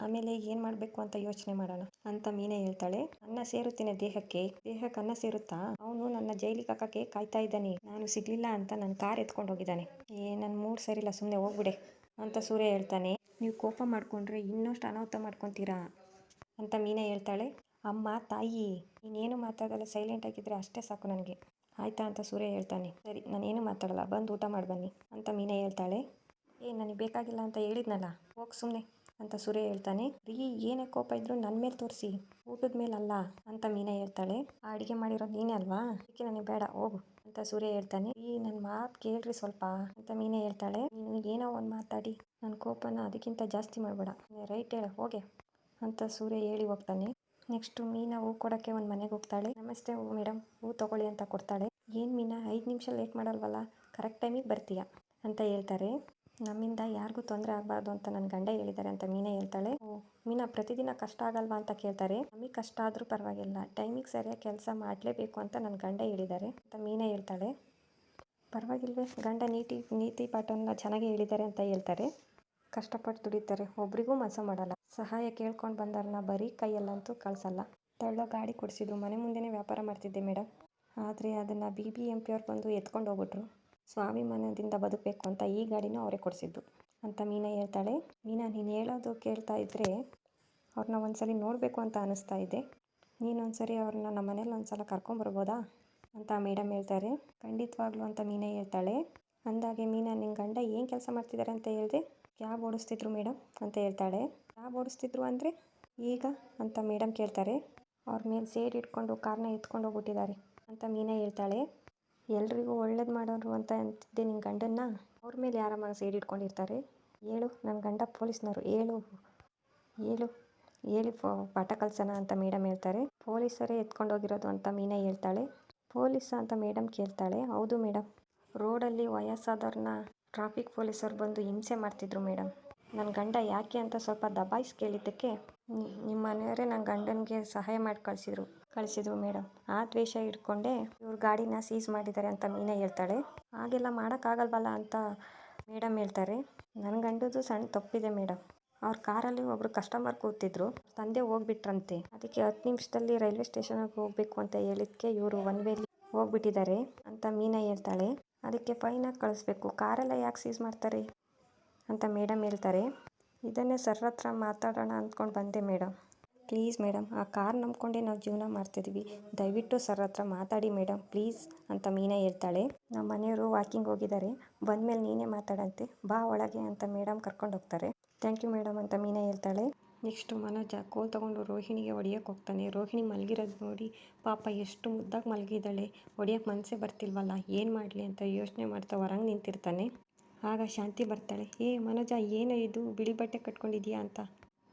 ಆಮೇಲೆ ಏನು ಮಾಡಬೇಕು ಅಂತ ಯೋಚನೆ ಮಾಡೋಣ ಅಂತ ಮೀನಾ ಹೇಳ್ತಾಳೆ. ಅನ್ನ ಸೇರುತ್ತೇನೆ ದೇಹಕ್ಕೆ. ದೇಹಕ್ಕೆ ಅನ್ನ ಸೇರುತ್ತಾ? ಅವನು ನನ್ನ ಜೈಲಿಗೆ ಹಾಕಕ್ಕೆ ಕಾಯ್ತಾ ಇದ್ದಾನೆ. ನಾನು ಸಿಗ್ಲಿಲ್ಲ ಅಂತ ನನ್ನ ಕಾರ್ ಎತ್ಕೊಂಡು ಹೋಗಿದ್ದಾನೆ. ಏ, ನನ್ನ ಮೂಡ್ ಸರಿಲ್ಲ ಸುಮ್ಮನೆ ಹೋಗ್ಬಿಡೆ ಅಂತ ಸೂರ್ಯ ಹೇಳ್ತಾನೆ. ನೀವು ಕೋಪ ಮಾಡ್ಕೊಂಡ್ರೆ ಇನ್ನಷ್ಟು ಅನಾಹುತ ಮಾಡ್ಕೊತೀರಾ ಅಂತ ಮೀನಾ ಹೇಳ್ತಾಳೆ. ಅಮ್ಮ, ತಾಯಿ, ನೀನೇನು ಮಾತಾಡಲ್ಲ ಸೈಲೆಂಟ್ ಆಗಿದ್ರೆ ಅಷ್ಟೇ ಸಾಕು ನನಗೆ. ಆಯ್ತಾ ಅಂತ ಸೂರ್ಯ ಹೇಳ್ತಾನೆ. ಸರಿ, ನಾನೇನು ಮಾತಾಡಲ್ಲ, ಬಂದು ಊಟ ಮಾಡಿ ಬನ್ನಿ ಅಂತ ಮೀನಾ ಹೇಳ್ತಾಳೆ. ಏ, ನನಗೆ ಬೇಕಾಗಿಲ್ಲ ಅಂತ ಹೇಳಿದ್ನಲ್ಲ, ಹೋಗಿ ಸುಮ್ಮನೆ ಅಂತ ಸೂರ್ಯ ಹೇಳ್ತಾನೆ. ರೀ, ಏನೇ ಕೋಪ ಇದ್ರು ನನ್ನ ಮೇಲೆ ತೋರಿಸಿ, ಊಟದ ಮೇಲೆ ಅಲ್ಲ ಅಂತ ಮೀನಾ ಹೇಳ್ತಾಳೆ. ಆ ಅಡುಗೆ ಮಾಡಿರೋದು ನೀನೇ ಅಲ್ವಾ? ಅದಕ್ಕೆ ನನಗೆ ಬೇಡ, ಹೋಗು ಅಂತ ಸೂರ್ಯ ಹೇಳ್ತಾನೆ. ಈ ನನ್ನ ಮಾತು ಕೇಳ್ರಿ ಸ್ವಲ್ಪ ಅಂತ ಮೀನಾ ಹೇಳ್ತಾಳೆ. ನೀನು ಏನೋ ಒಂದು ಮಾತಾಡಿ ನನ್ನ ಕೋಪನ ಅದಕ್ಕಿಂತ ಜಾಸ್ತಿ ಮಾಡಬೇಡ. ರೈಟ್ ಹೇಳ, ಹೋಗೆ ಅಂತ ಸೂರ್ಯ ಹೇಳಿ ಹೋಗ್ತಾನೆ. ನೆಕ್ಸ್ಟು ಮೀನಾ ಹೂ ಕೊಡೋಕ್ಕೆ ಒಂದು ಮನೆಗೆ ಹೋಗ್ತಾಳೆ. ನಮಸ್ತೆ ಹೂ ಮೇಡಮ್ ಹೂ ತೊಗೊಳ್ಳಿ ಅಂತ ಕೊಡ್ತಾಳೆ. ಏನು ಮೀನಾ, ಐದು ನಿಮಿಷ ಲೇಟ್ ಮಾಡಲ್ವಲ್ಲ? ಕರೆಕ್ಟ್ ಟೈಮಿಗೆ ಬರ್ತೀಯಾ? ಅಂತ ಹೇಳ್ತಾರೆ. ನಮ್ಮಿಂದ ಯಾರಿಗೂ ತೊಂದರೆ ಆಗಬಾರ್ದು ಅಂತ ನನ್ನ ಗಂಡ ಹೇಳಿದ್ದಾರೆ ಅಂತ ಮೀನಾ ಹೇಳ್ತಾಳೆ. ಮೀನಾ ಪ್ರತಿದಿನ ಕಷ್ಟ ಆಗಲ್ವಾ ಅಂತ ಕೇಳ್ತಾರೆ. ನಮಗೆ ಕಷ್ಟ ಆದರೂ ಪರವಾಗಿಲ್ಲ. ಟೈಮಿಗೆ ಸರಿಯಾಗಿ ಕೆಲಸ ಮಾಡಲೇಬೇಕು ಅಂತ ನನ್ನ ಗಂಡ ಹೇಳಿದ್ದಾರೆ ಅಂತ ಮೀನಾ ಹೇಳ್ತಾಳೆ. ಪರವಾಗಿಲ್ವೇ, ಗಂಡ ನೀತಿ ನೀತಿ ಪಾಠವನ್ನು ಚೆನ್ನಾಗಿ ಹೇಳಿದ್ದಾರೆ ಅಂತ ಹೇಳ್ತಾರೆ. ಕಷ್ಟಪಟ್ಟು ದುಡಿತಾರೆ. ಒಬ್ರಿಗೂ ಮೋಸ ಮಾಡಲ್ಲ. ಸಹಾಯ ಕೇಳ್ಕೊಂಡು ಬಂದವ್ರನ್ನ ಬರೀ ಕೈಯಲ್ಲಂತೂ ಕಳಿಸಲ್ಲ. ತಳ್ಳೋ ಗಾಡಿ ಕೊಡಿಸಿದ್ರು. ಮನೆ ಮುಂದೆನೇ ವ್ಯಾಪಾರ ಮಾಡ್ತಿದ್ದೆ ಮೇಡಮ್ ಆದರೆ ಅದನ್ನು ಬಿ ಬಿ ಎಂ ಪಿಯವ್ರು ಬಂದು ಎತ್ಕೊಂಡು ಹೋಗ್ಬಿಟ್ರು. ಸ್ವಾಭಿಮಾನದಿಂದ ಬದುಕಬೇಕು ಅಂತ ಈ ಗಾಡಿನ ಅವರೇ ಕೊಡಿಸಿದ್ದು. ಅಂತ ಮೀನಾ ಹೇಳ್ತಾಳೆ. ಮೀನಾ, ನೀನು ಹೇಳೋದು ಕೇಳ್ತಾ ಇದ್ದರೆ ಅವ್ರನ್ನ ಒಂದ್ಸಲಿ ನೋಡಬೇಕು ಅಂತ ಅನಿಸ್ತಾ ಇದೆ. ನೀನೊಂದ್ಸರಿ ಅವ್ರನ್ನ ನಮ್ಮ ಮನೇಲಿ ಒಂದ್ಸಲ ಕರ್ಕೊಂಬರ್ಬೋದಾ ಅಂತ ಮೇಡಮ್ ಹೇಳ್ತಾರೆ. ಖಂಡಿತವಾಗ್ಲೂ ಅಂತ ಮೀನಾ ಹೇಳ್ತಾಳೆ. ಅಂದಾಗೆ ಮೀನಾ ನಿನ್ನ ಗಂಡ ಏನು ಕೆಲಸ ಮಾಡ್ತಿದ್ದಾರೆ ಅಂತ ಹೇಳಿದೆ? ಕ್ಯಾಬ್ ಓಡಿಸ್ತಿದ್ರು ಮೇಡಮ್ ಅಂತ ಹೇಳ್ತಾಳೆ. ಕ್ಯಾಬ್ ಓಡಿಸ್ತಿದ್ರು ಅಂದರೆ ಈಗ ಅಂತ ಮೇಡಮ್ ಕೇಳ್ತಾರೆ. ಅವ್ರ ಮೇಲೆ ಸೇರಿ ಇಟ್ಕೊಂಡು ಕಾರ್ನ ಎತ್ಕೊಂಡು ಹೋಗ್ಬಿಟ್ಟಿದ್ದಾರೆ ಅಂತ ಮೀನಾ ಹೇಳ್ತಾಳೆ. ಎಲ್ರಿಗೂ ಒಳ್ಳೇದು ಮಾಡೋರು ಅಂತ ಅಂತಿದ್ದೆ ನಿನ್ನ ಗಂಡನ್ನ. ಅವ್ರ ಮೇಲೆ ಯಾರಮ್ಮ ಸೇರಿ ಇಟ್ಕೊಂಡಿರ್ತಾರೆ. ಹೇಳು ನನ್ನ ಗಂಡ ಪೊಲೀಸ್ನವರು. ಹೇಳು ಹೇಳು ಹೇಳಿ ಪಾಠ ಕಲ್ಸೋಣ ಅಂತ ಮೇಡಮ್ ಹೇಳ್ತಾರೆ. ಪೊಲೀಸರೇ ಎತ್ಕೊಂಡು ಹೋಗಿರೋದು ಅಂತ ಮೀನಾ ಹೇಳ್ತಾಳೆ. ಪೊಲೀಸ ಅಂತ ಮೇಡಮ್ ಕೇಳ್ತಾಳೆ. ಹೌದು ಮೇಡಮ್. ರೋಡಲ್ಲಿ ವಯಸ್ಸಾದವ್ರನ್ನ ಟ್ರಾಫಿಕ್ ಪೊಲೀಸರು ಬಂದು ಹಿಂಸೆ ಮಾಡ್ತಿದ್ರು ಮೇಡಮ್ ನನ್ನ ಗಂಡ ಯಾಕೆ ಅಂತ ಸ್ವಲ್ಪ ದಬಾಯಿಸಿ ಕೇಳಿದ್ದಕ್ಕೆ ನಿಮ್ಮ ಮನೆಯವರೇ ನನ್ನ ಗಂಡನಿಗೆ ಸಹಾಯ ಮಾಡಿ ಕಳಿಸಿದ್ರು ಕಳಿಸಿದ್ರು ಮೇಡಮ್ ಆ ದ್ವೇಷ ಇಟ್ಕೊಂಡೆ ಇವ್ರ ಗಾಡಿನ ಸೀಸ್ ಮಾಡಿದ್ದಾರೆ ಅಂತ ಮೀನಾ ಹೇಳ್ತಾಳೆ. ಹಾಗೆಲ್ಲ ಮಾಡೋಕ್ಕಾಗಲ್ವಲ್ಲ ಅಂತ ಮೇಡಮ್ ಹೇಳ್ತಾರೆ. ನನ್ನ ಗಂಡದು ಸಣ್ಣ ತಪ್ಪಿದೆ ಮೇಡಮ್ ಅವ್ರ ಕಾರಲ್ಲಿ ಒಬ್ಬರು ಕಸ್ಟಮರ್ ಕೂತಿದ್ರು. ತಂದೆ ಹೋಗ್ಬಿಟ್ರಂತೆ. ಅದಕ್ಕೆ ಹತ್ತು ನಿಮಿಷದಲ್ಲಿ ರೈಲ್ವೆ ಸ್ಟೇಷನ್ಗೆ ಹೋಗಬೇಕು ಅಂತ ಹೇಳಿದ್ಕೆ ಇವರು ಒನ್ ವೇಲಿ ಹೋಗ್ಬಿಟ್ಟಿದ್ದಾರೆ ಅಂತ ಮೀನಾ ಹೇಳ್ತಾಳೆ. ಅದಕ್ಕೆ ಫೈನಾಗಿ ಕಳಿಸ್ಬೇಕು. ಕಾರೆಲ್ಲ ಯಾಕೆ ಸೀಸ್ ಮಾಡ್ತಾರೆ? ಅಂತ ಮೇಡಮ್ ಹೇಳ್ತಾರೆ. ಇದನ್ನೇ ಸರ್ ಹತ್ರ ಮಾತಾಡೋಣ ಅಂದ್ಕೊಂಡು ಬಂದೆ ಮೇಡಮ್ ಪ್ಲೀಸ್ ಮೇಡಮ್ ಆ ಕಾರ್ ನಂಬ್ಕೊಂಡೇ ನಾವು ಜೀವನ ಮಾಡ್ತಿದ್ದೀವಿ ದಯವಿಟ್ಟು ಸರ್ ಹತ್ರ ಮಾತಾಡಿ ಮೇಡಮ್ ಪ್ಲೀಸ್ ಅಂತ ಮೀನಾ ಹೇಳ್ತಾಳೆ. ನಮ್ಮ ಮನೆಯವರು ವಾಕಿಂಗ್ ಹೋಗಿದ್ದಾರೆ. ಬಂದಮೇಲೆ ನೀನೇ ಮಾತಾಡಂತೆ. ಬಾ ಒಳಗೆ ಅಂತ ಮೇಡಮ್ ಕರ್ಕೊಂಡು ಹೋಗ್ತಾರೆ. ಥ್ಯಾಂಕ್ ಯು ಮೇಡಮ್ ಅಂತ ಮೀನಾ ಹೇಳ್ತಾಳೆ. ನೆಕ್ಸ್ಟು ಮನೋಜ ಕೋಲ್ ತಗೊಂಡು ರೋಹಿಣಿಗೆ ಹೊಡಿಯೋಕೆ ಹೋಗ್ತಾನೆ. ರೋಹಿಣಿ ಮಲಗಿರೋದು ನೋಡಿ, ಪಾಪ ಎಷ್ಟು ಮುದ್ದಾಗಿ ಮಲಗಿದ್ದಾಳೆ. ಹೊಡಿಯೋಕೆ ಮನಸ್ಸೇ ಬರ್ತಿಲ್ವಲ್ಲ, ಏನು ಮಾಡಲಿ ಅಂತ ಯೋಚನೆ ಮಾಡ್ತಾ ಹೊರಂಗೆ ನಿಂತಿರ್ತಾನೆ. ಆಗ ಶಾಂತಿ ಬರ್ತಾಳೆ. ಏ ಮನೋಜ, ಏನೋ ಇದು? ಬಿಳಿ ಬಟ್ಟೆ ಕಟ್ಕೊಂಡಿದ್ಯಾ ಅಂತ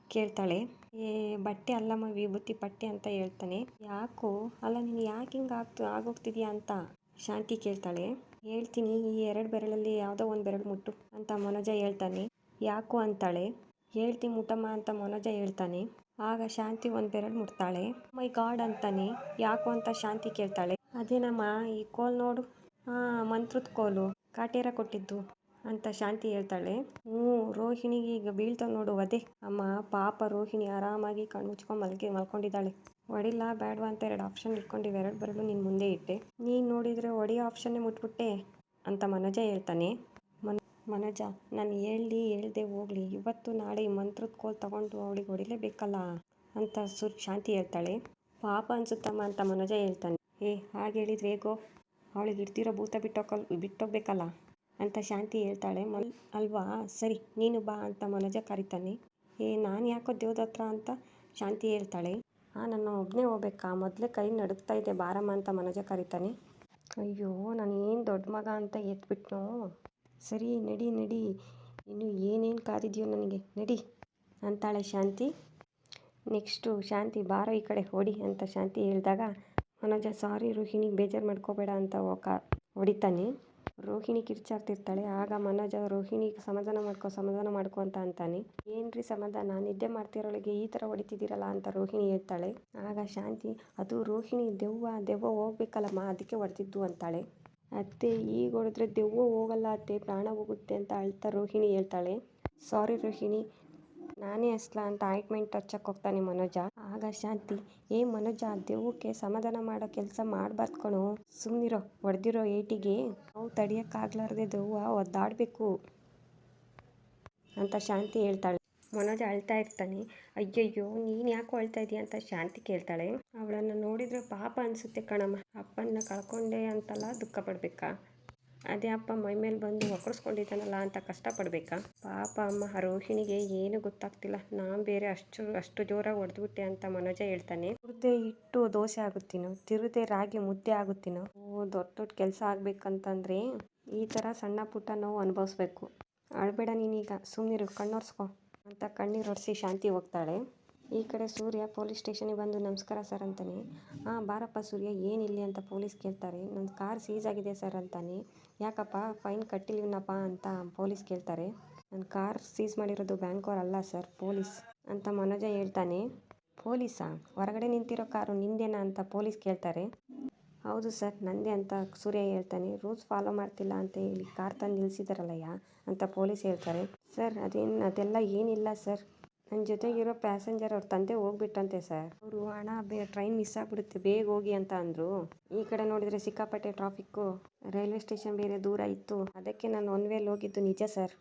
ಕೇಳ್ತಾಳೆ. ಏ, ಬಟ್ಟೆ ಅಲ್ಲಮ್ಮ ವಿಭೂತಿ, ಪಟ್ಟೆ ಅಂತ ಹೇಳ್ತಾನೆ. ಯಾಕೋ? ಅಲ್ಲ, ನೀನು ಯಾಕೆ ಹಿಂಗೆ ಆಗ್ತು, ಆಗೋಗ್ತಿದ್ಯಾ ಅಂತ? ಶಾಂತಿ ಕೇಳ್ತಾಳೆ. ಹೇಳ್ತೀನಿ, ಈ ಎರಡು ಬೆರಳಲ್ಲಿ ಯಾವುದೋ ಒಂದು ಬೆರಳು ಮುಟ್ಟು ಅಂತ ಮನೋಜ ಹೇಳ್ತಾನೆ. ಯಾಕೋ? ಅಂತಾಳೆ. ಹೇಳ್ತೀನಿ ಮುಟ್ಟಮ್ಮ ಅಂತ ಮನೋಜ ಹೇಳ್ತಾನೆ. ಆಗ ಶಾಂತಿ ಒಂದು ಬೆರಳು ಮುಟ್ತಾಳೆ. ಮೈ ಗಾಡ್ ಅಂತಾನೆ. ಯಾಕೋ ಅಂತ ಶಾಂತಿ ಕೇಳ್ತಾಳೆ. ಅದೇನಮ್ಮ, ಈ ಕೋಲ್ ನೋಡು. ಹಾಂ ಮಂತ್ರದ ಕೋಲು. ಕಾಟೇರ ಕೊಟ್ಟಿದ್ದು ಅಂತ ಶಾಂತಿ ಹೇಳ್ತಾಳೆ. ಹ್ಞೂ, ರೋಹಿಣಿಗೆ ಈಗ ಬೀಳ್ತಾವೆ ನೋಡು ಅದೇ ಅಮ್ಮ, ಪಾಪ ರೋಹಿಣಿ ಆರಾಮಾಗಿ ಕಣ್ಣು ಮುಚ್ಕೊಂಡು ಮಲ್ಗಿ, ಮಲ್ಕೊಂಡಿದ್ದಾಳೆ. ಹೊಡಿಲ್ಲ ಬೇಡವಾ ಅಂತ ಎರಡು ಆಪ್ಷನ್ ಇಟ್ಕೊಂಡು ಎರಡು ಬರಲು ನಿನ್ನ ಮುಂದೆ ಇಟ್ಟೆ. ನೀನು ನೋಡಿದರೆ ಹೊಡಿಯೋ ಆಪ್ಷನ್ನೇ ಮುಟ್ಬಿಟ್ಟೆ ಅಂತ ಮನೋಜ ಹೇಳ್ತಾನೆ. ಮನೋಜ, ನಾನು ಹೇಳಲಿ ಹೇಳ್ದೆ ಹೋಗಲಿ, ಇವತ್ತು ನಾಳೆ ಮಂತ್ರದ ಕೋಲ್ ತಗೊಂಡು ಅವಳಿಗೆ ಹೊಡಿಲೇಬೇಕಲ್ಲ? ಅಂತ ಸುರ್ ಶಾಂತಿ ಹೇಳ್ತಾಳೆ. ಪಾಪ ಅನ್ಸುತ್ತಮ್ಮ ಅಂತ ಮನೋಜ ಹೇಳ್ತಾನೆ. ಏ, ಹಾಗೆ ಹೇಳಿದ್ರೆ ಹೇಗೋ? ಅವಳಿಗೆ ಇಡ್ತಿರೋ ಭೂತ ಬಿಟ್ಟೋಕಲ್, ಬಿಟ್ಟೋಗ್ಬೇಕಲ್ಲ? ಅಂತ ಶಾಂತಿ ಹೇಳ್ತಾಳೆ. ಮಲ್ ಅಲ್ವಾ? ಸರಿ, ನೀನು ಬಾ ಅಂತ ಮನೋಜ ಕರಿತಾನೆ. ಏ, ನಾನು ಯಾಕೋ ದೇವ್ರ ಹತ್ರ ಅಂತ ಶಾಂತಿ ಹೇಳ್ತಾಳೆ. ಆ, ನನ್ನ ಒಬ್ಬನೇ ಹೋಗ್ಬೇಕಾ? ಮೊದಲೇ ಕೈ ನಡುಗ್ತಾ ಇದೆ, ಬಾರಮ್ಮ ಅಂತ ಮನೋಜ ಕರಿತಾನೆ. ಅಯ್ಯೋ, ನಾನು ಏನು ದೊಡ್ಡ ಮಗ ಅಂತ ಎತ್ಬಿಟ್ನೋ? ಸರಿ, ನಡಿ ನಡಿ. ಇನ್ನು ಏನೇನು ಕಾದಿದೆಯೋ ನನಗೆ, ನಡಿ. ಅಂತಾಳೆ ಶಾಂತಿ. ನೆಕ್ಸ್ಟು ಶಾಂತಿ, ಬಾರೋ ಈ ಕಡೆ ಹೊಡಿ ಅಂತ ಶಾಂತಿ ಹೇಳಿದಾಗ, ಮನೋಜ, ಸಾರಿ ರೋಹಿಣಿ, ಬೇಜಾರು ಮಾಡ್ಕೋಬೇಡ ಅಂತ ಹೋಗ ಹೊಡಿತಾನೆ. ರೋಹಿಣಿ ಕಿರ್ಚಾಡ್ತಿರ್ತಾಳೆ ಆಗ ಮನೋಜ ರೋಹಿಣಿಗೆ ಸಮಾಧಾನ ಮಾಡ್ಕೊ ಸಮಾಧಾನ ಮಾಡ್ಕೊ ಅಂತ ಅಂತಾನೆ. ಏನ್ರಿ ಸಮಾಧಾನ? ನಿದ್ದೆ ಮಾಡ್ತಿರೋಳಿಗೆ ಈ ಥರ ಹೊಡಿತಿದ್ದೀರಲ್ಲ ಅಂತ ರೋಹಿಣಿ ಹೇಳ್ತಾಳೆ. ಆಗ ಶಾಂತಿ, ಅದು ರೋಹಿಣಿ ದೆವ್ವ ದೆವ್ವ ಹೋಗ್ಬೇಕಲ್ಲಮ್ಮ, ಅದಕ್ಕೆ ಹೊಡೆದಿದ್ದು ಅಂತಾಳೆ. ಅತ್ತೆ ಈಗ ಹೊಡೆದ್ರೆ ದೆವ್ವ ಹೋಗಲ್ಲ ಅತ್ತೆ, ಪ್ರಾಣ ಹೋಗುತ್ತೆ ಅಂತ ಅಳ್ತಾ ರೋಹಿಣಿ ಹೇಳ್ತಾಳೆ. ಸಾರಿ ರೋಹಿಣಿ, ನಾನೇ ಅಸ್ಲ ಅಂತ ಆಯಿಂಟ್ಮೆಂಟ್ ಹಚ್ಚಕ್ಕೆ ಹೋಗ್ತಾನೆ ಮನೋಜ. ಆಗ ಶಾಂತಿ, ಏ ಮನೋಜ, ದೆವ್ವಕ್ಕೆ ಸಮಾಧಾನ ಮಾಡೋ ಕೆಲಸ ಮಾಡಬಾರ್ದು ಕಣೋ. ಸುಮ್ಮನಿರೋ ಹೊಡೆದಿರೋ ಏಟಿಗೆ. ನಾವು ತಡಿಯೋಕ್ಕಾಗ್ಲಾರ್ದೆ ದೆವ್ವ ಒದ್ದಾಡಬೇಕು. ಅಂತ ಶಾಂತಿ ಹೇಳ್ತಾಳೆ. ಮನೋಜ ಅಳ್ತಾ ಇರ್ತಾನೆ, ಅಯ್ಯಯ್ಯೋ, ನೀನು ಯಾಕೆ ಅಳ್ತಾ ಇದೀಯ ಅಂತ ಶಾಂತಿ ಕೇಳ್ತಾಳೆ. ಅವಳನ್ನು ನೋಡಿದರೆ ಪಾಪ ಅನಿಸುತ್ತೆ ಕಣಮ್ಮ. ಅಪ್ಪನ್ನ ಕಳ್ಕೊಂಡೆ ಅಂತಲ್ಲ ದುಃಖ ಪಡಬೇಕಾ? ಅದೇ ಅಪ್ಪ ಮೈ ಮೇಲೆ ಬಂದು ಒಕ್ಕರ್ಸ್ಕೊಂಡಿದ್ದಾನಲ್ಲ ಅಂತ ಕಷ್ಟಪಡಬೇಕಾ ಪಾಪ ಅಮ್ಮ, ಆ ರೋಹಿಣಿಗೆ ಏನು ಗೊತ್ತಾಗ್ತಿಲ್ಲ. ನಾನು ಬೇರೆ ಅಷ್ಟು ಅಷ್ಟು ಜೋರಾಗಿ ಹೊಡೆದ್ಬಿಟ್ಟೆ ಅಂತ ಮನೋಜ ಹೇಳ್ತಾನೆ. ತುರ್ದೆ ಇಟ್ಟು ದೋಸೆ ಆಗುತ್ತೀನೋ? ತಿರುದೆ ರಾಗಿ ಮುದ್ದೆ ಆಗುತ್ತೀನೋ? ಓ, ದೊಡ್ಡ ದೊಡ್ಡ ಕೆಲಸ ಆಗ್ಬೇಕಂತಂದ್ರೆ ಈ ಥರ ಸಣ್ಣ ಪುಟ್ಟ ನೋವು ಅನುಭವಿಸ್ಬೇಕು. ಅಳ್ಬೇಡ ನೀನೀಗ. ಸುಮ್ಮನಿರು ಕಣ್ಣೊರ್ಸ್ಕೊ. ಅಂತ ಕಣ್ಣೀರು ಒರೆಸಿ ಶಾಂತಿ ಹೋಗ್ತಾಳೆ. ಈ ಕಡೆ ಸೂರ್ಯ ಪೊಲೀಸ್ ಸ್ಟೇಷನಿಗೆ ಬಂದು, ನಮಸ್ಕಾರ ಸರ್ ಅಂತಾನೆ. ಹಾಂ, ಬಾರಪ್ಪ ಸೂರ್ಯ ಏನಿಲ್ಲಿ ಅಂತ ಪೊಲೀಸ್ ಕೇಳ್ತಾರೆ. ನನ್ನ ಕಾರ್ ಸೀಸ್ ಆಗಿದೆ ಸರ್ ಅಂತಾನೆ. ಯಾಕಪ್ಪ, ಫೈನ್ ಕಟ್ಟಿಲ್ವನಪ್ಪ ಅಂತ ಪೊಲೀಸ್ ಕೇಳ್ತಾರೆ. ನನ್ನ ಕಾರ್ ಸೀಸ್ ಮಾಡಿರೋದು ಬ್ಯಾಂಕವ್ರು ಅಲ್ಲ ಸರ್, ಪೊಲೀಸ್ ಅಂತ ಮನೋಜ ಹೇಳ್ತಾನೆ. ಪೊಲೀಸಾ? ಹೊರಗಡೆ ನಿಂತಿರೋ ಕಾರು ನಿಂದೇನಾ? ಅಂತ ಪೊಲೀಸ್ ಕೇಳ್ತಾರೆ. ಹೌದು ಸರ್, ನಂದೇ ಅಂತ ಸೂರ್ಯ ಹೇಳ್ತಾನೆ. ರೂಲ್ಸ್ ಫಾಲೋ ಮಾಡ್ತಿಲ್ಲ ಅಂತ ಹೇಳಿ ಕಾರ್ ತಂದು ನಿಲ್ಲಿಸಿದಾರಲ್ಲಯ್ಯ ಅಂತ ಪೊಲೀಸ್ ಹೇಳ್ತಾರೆ. ಸರ್, ಅದೇನು, ಅದೆಲ್ಲ ಏನಿಲ್ಲ ಸರ್. ನನ್ನ ಜೊತೆಗಿರೋ ಪ್ಯಾಸೆಂಜರ್ ಅವ್ರ ತಂದೆ ಹೋಗ್ಬಿಟ್ಟಂತೆ ಸರ್. ಅವರು ಹಣ ಬೇ, ಟ್ರೈನ್ ಮಿಸ್ ಆಗಿಬಿಡುತ್ತೆ, ಬೇಗ ಹೋಗಿ ಅಂತ ಅಂದರು. ಈ ಕಡೆ ನೋಡಿದರೆ ಸಿಕ್ಕಾಪಟ್ಟೆ ಟ್ರಾಫಿಕ್ಕು. ರೈಲ್ವೆ ಸ್ಟೇಷನ್ ಬೇರೆ ದೂರ ಇತ್ತು. ಅದಕ್ಕೆ ನಾನು ಒನ್ ವೇಲ್ ಹೋಗಿದ್ದು ನಿಜ ಸರ್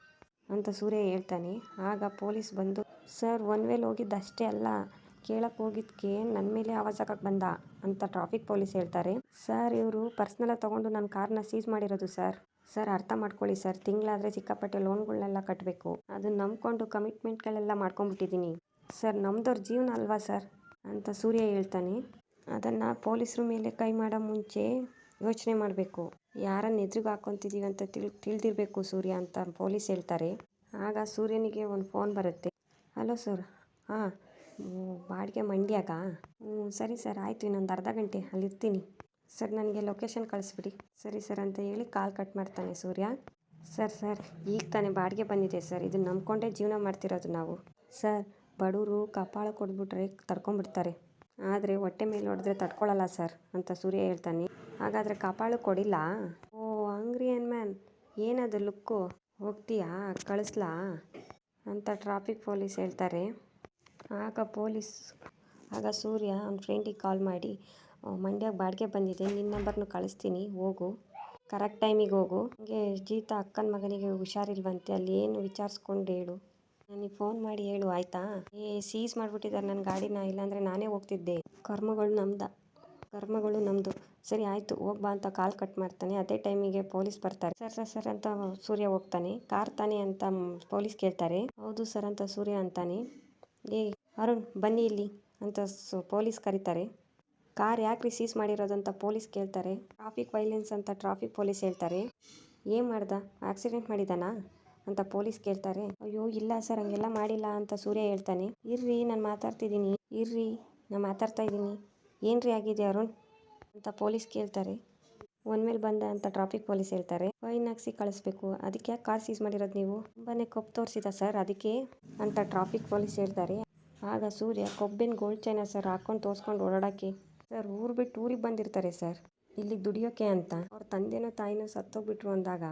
ಅಂತ ಸೂರ್ಯ ಹೇಳ್ತಾನೆ. ಆಗ ಪೊಲೀಸ್ ಬಂದು, ಸರ್, ಒನ್ ವೇಲ್ ಹೋಗಿದ್ದು ಅಷ್ಟೇ ಅಲ್ಲ. ಕೇಳಕ್ಕೆ ಹೋಗಿದ್ದಕ್ಕೆ ನನ್ನ ಮೇಲೆ ಆವಾಜ್ ಹಾಕಕ್ಕೆ ಬಂದ ಅಂತ ಟ್ರಾಫಿಕ್ ಪೊಲೀಸ್ ಹೇಳ್ತಾರೆ. ಸರ್, ಇವರು ಪರ್ಸ್ನಲಾಗಿ ತೊಗೊಂಡು ನನ್ನ ಕಾರ್ನ ಸೀಸ್ ಮಾಡಿರೋದು ಸರ್. ಸರ್, ಅರ್ಥ ಮಾಡ್ಕೊಳ್ಳಿ ಸರ್. ತಿಂಗಳಾದರೆ ಸಿಕ್ಕಾಪಟ್ಟೆ ಲೋನ್ಗಳನ್ನೆಲ್ಲ ಕಟ್ಟಬೇಕು ಅದನ್ನ ನಂಬಿಕೊಂಡು ಕಮಿಟ್ಮೆಂಟ್ಗಳೆಲ್ಲ ಮಾಡ್ಕೊಂಡ್ಬಿಟ್ಟಿದ್ದೀನಿ ಸರ್ ನಮ್ಮದವ್ರ ಜೀವನ ಅಲ್ವಾ ಸರ್? ಅಂತ ಸೂರ್ಯ ಹೇಳ್ತಾನೆ. ಅದನ್ನು ಪೊಲೀಸ್ರ ಮೇಲೆ ಕೈ ಮಾಡೋ ಮುಂಚೆ ಯೋಚನೆ ಮಾಡಬೇಕು. ಯಾರನ್ನು ಎದುರಿಗೆ ಹಾಕ್ಕೊತಿದ್ದೀವಿ ಅಂತ ತಿಳ್, ತಿಳಿದಿರಬೇಕು ಸೂರ್ಯ ಅಂತ ಪೊಲೀಸ್ ಹೇಳ್ತಾರೆ. ಆಗ ಸೂರ್ಯನಿಗೆ ಒಂದು ಫೋನ್ ಬರುತ್ತೆ. ಹಲೋ ಸರ್, ಹಾಂ ಬಾಡಿಗೆ ಮಂಡ್ಯಾಗ? ಹ್ಞೂ ಸರಿ ಸರ್, ಆಯಿತು. ಇನ್ನೊಂದು ಅರ್ಧ ಗಂಟೆ ಅಲ್ಲಿರ್ತೀನಿ. ಸರ್, ನನಗೆ ಲೊಕೇಶನ್ ಕಳಿಸ್ಬಿಡಿ. ಸರಿ ಸರ್ ಅಂತ ಹೇಳಿ ಕಾಲ್ ಕಟ್ ಮಾಡ್ತಾನೆ ಸೂರ್ಯ. ಸರ್ ಸರ್, ಈಗ ತಾನೇ ಬಾಡಿಗೆ ಬಂದಿದೆ ಸರ್. ಇದನ್ನ ನಂಬ್ಕೊಂಡೇ ಜೀವನ ಮಾಡ್ತಿರೋದು ನಾವು. ಸರ್ ಬಡವರು ಕಪಾಳ ಕೊಡ್ಬಿಟ್ರೆ ತಡ್ಕೊಂಡ್ಬಿಡ್ತಾರೆ. ಆದರೆ ಹೊಟ್ಟೆ ಮೇಲೆ ಹೊಡೆದ್ರೆ ತಡ್ಕೊಳ್ಳಲ್ಲ ಸರ್ ಅಂತ ಸೂರ್ಯ ಹೇಳ್ತಾನೆ. ಹಾಗಾದರೆ ಕಪಾಳ ಕೊಡಿಲ್ಲ? ಓ ಏನ್ ಮ್ಯಾನ್ ಏನದು ಲುಕ್ಕು ಹೋಗ್ತೀಯಾ? ಕಳಿಸ್ಲಾ? ಅಂತ ಟ್ರಾಫಿಕ್ ಪೊಲೀಸ್ ಹೇಳ್ತಾರೆ. ಆಗ ಪೊಲೀಸ್ ಆಗ ಸೂರ್ಯ ಅವ್ನ ಫ್ರೆಂಡಿಗೆ ಕಾಲ್ ಮಾಡಿ ಮಂಡ್ಯಕ್ಕೆ ಬಾಡಿಗೆ ಬಂದಿದೆ. ನಿನ್ನ ನಂಬರ್ನು ಕಳಿಸ್ತೀನಿ. ಹೋಗು. ಕರೆಕ್ಟ್ ಟೈಮಿಗೆ ಹೋಗು. ಹಂಗೆ ಜೀತ ಅಕ್ಕನ ಮಗನಿಗೆ ಹುಷಾರಿಲ್ವಂತೆ. ಅಲ್ಲಿ ಏನು ವಿಚಾರಿಸ್ಕೊಂಡು ಹೇಳು. ನನಗೆ ಫೋನ್ ಮಾಡಿ ಹೇಳು, ಆಯಿತಾ? ಏ, ಸೀಸ್ ಮಾಡಿಬಿಟ್ಟಿದ್ದಾರೆ ನನ್ನ ಗಾಡಿನ. ಇಲ್ಲಾಂದರೆ ನಾನೇ ಹೋಗ್ತಿದ್ದೆ. ಕರ್ಮಗಳು ನಮ್ದ. ಕರ್ಮಗಳು ನಮ್ಮದು ಸರಿ, ಆಯಿತು. ಹೋಗ್ಬಾ ಅಂತ ಕಾಲ್ ಕಟ್ ಮಾಡ್ತಾನೆ. ಅದೇ ಟೈಮಿಗೆ ಪೊಲೀಸ್ ಬರ್ತಾರೆ. ಸರ್ ಸರ್ ಸರ್ ಅಂತ ಸೂರ್ಯ ಹೋಗ್ತಾನೆ. ಕಾರ್ ತಾನೆ ಅಂತ ಪೊಲೀಸ್ ಕೇಳ್ತಾರೆ. ಹೌದು, ಸರ್ ಅಂತ ಸೂರ್ಯ ಅಂತಾನೆ. ಏ, ಅರುಣ್, ಬನ್ನಿ ಇಲ್ಲಿ ಅಂತ ಸೊ ಪೊಲೀಸ್ ಕರೀತಾರೆ. ಕಾರ್ ಯಾಕೆ ರಿಸೀಸ್ ಮಾಡಿರೋದು ಅಂತ ಪೊಲೀಸ್ ಕೇಳ್ತಾರೆ. ಟ್ರಾಫಿಕ್ ವೈಲೆನ್ಸ್ ಅಂತ ಟ್ರಾಫಿಕ್ ಪೊಲೀಸ್ ಹೇಳ್ತಾರೆ. ಏನು ಮಾಡ್ದ? ಆಕ್ಸಿಡೆಂಟ್ ಮಾಡಿದಾನಾ? ಅಂತ ಪೊಲೀಸ್ ಕೇಳ್ತಾರೆ. ಅಯ್ಯೋ, ಇಲ್ಲ ಸರ್, ಹಂಗೆಲ್ಲ ಮಾಡಿಲ್ಲ ಅಂತ ಸೂರ್ಯ ಹೇಳ್ತಾನೆ. ಇರ್ರಿ, ನಾನು ಮಾತಾಡ್ತಿದ್ದೀನಿ. ಇರ್ರಿ, ನಾನು ಮಾತಾಡ್ತಾ ಇದ್ದೀನಿ. ಏನ್ರಿ ಆಗಿದೆ ಅರುಣ್? ಅಂತ ಪೊಲೀಸ್ ಕೇಳ್ತಾರೆ. ಒನ್ ಮೇಲೆ ಬಂದ ಅಂತ ಟ್ರಾಫಿಕ್ ಪೊಲೀಸ್ ಹೇಳ್ತಾರೆ. ಫೈನ್ ಹಾಕ್ಸಿ ಕಳಿಸ್ಬೇಕು. ಅದಕ್ಕೆ ಯಾಕೆ ಕಾರ್ ಸೀಸ್ ಮಾಡಿರೋದು ನೀವು? ತುಂಬಾನೇ ಕೊಬ್ಬು ತೋರಿಸಿದ ಸರ್, ಅದಕ್ಕೆ ಅಂತ ಟ್ರಾಫಿಕ್ ಪೊಲೀಸ್ ಹೇಳ್ತಾರೆ. ಆಗ ಸೂರ್ಯ ಕೊಬ್ಬಿನ ಗೋಲ್ಡ್ ಚೈನ ಸರ್ ಹಾಕೊಂಡು ತೋರಿಸ್ಕೊಂಡು ಓಡಾಡೋಕ್ಕೆ ಸರ್, ಊರು ಬಿಟ್ಟು ಊರಿಗೆ ಬಂದಿರ್ತಾರೆ ಸರ್. ಇಲ್ಲಿಗೆ ದುಡಿಯೋಕೆ ಅಂತ ಅವ್ರ ತಂದೆನೋ ತಾಯಿನೋ ಸತ್ತೋಗ್ಬಿಟ್ರು ಅಂದಾಗ